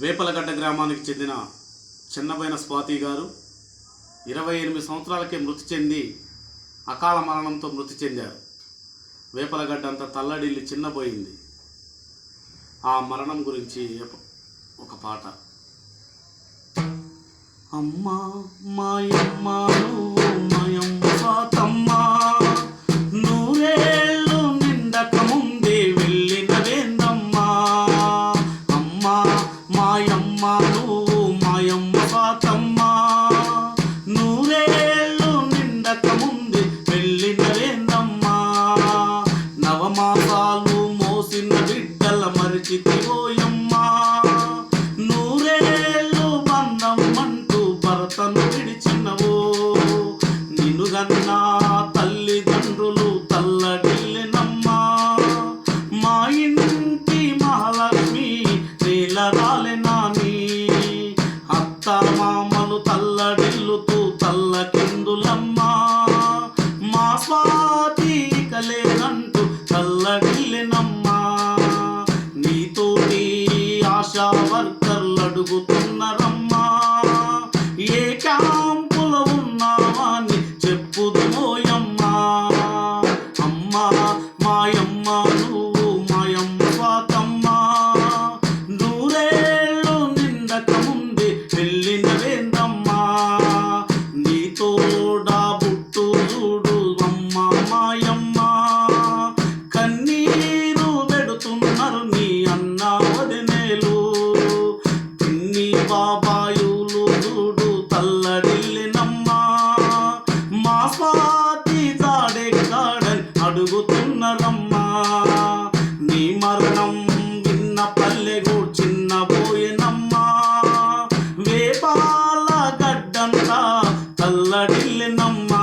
వేపలగడ్డ గ్రామానికి చెందిన చిన్నబైన స్వాతి గారు ఇరవై ఎనిమిది సంవత్సరాలకే మృతి చెంది అకాల మరణంతో మృతి చెందారు. వేపలగడ్డ అంతా తల్లడిల్లి చిన్నపోయింది ఆ మరణం గురించి ఒక పాట. అమ్మా మాయమ్మ మాయమ్మ పాలు మోసిన బిడ్డల మరిచితివోయమ్మా నూరేళ్ళు బంధం అంటూ భర్తను విడిచినవో. నిన్ను గన్నా తల్లిదండ్రులు తల్లడిల్లినమ్మా. మా ఇంటి మహాలక్ష్మి నీలరాలె నాని. అత్త మామలు తల్లడిల్లుతూ తల్లకిందులమ్మా. మా స్వాతి కలే తల్లడిల్లినమ్మా నీతోటి ఆశా వర్కర్లు అడుగుతున్నారమ్మా అడుగుతున్నారమ్మా నీ మరణం విన్న పల్లెకు చిన్న పోయినమ్మా వేపాల గడ్డంతా తల్లడిల్లినమ్మా.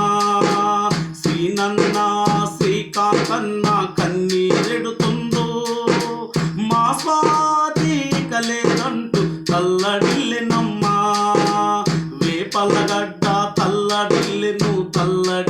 శ్రీనన్న శ్రీకాకన్న కన్నీరెడుతుందో. మా స్వాతి కలేదంటూ తల్లడిల్లినమ్మా. వేపలగడ్డ తల్లడిల్లెను తల్లడి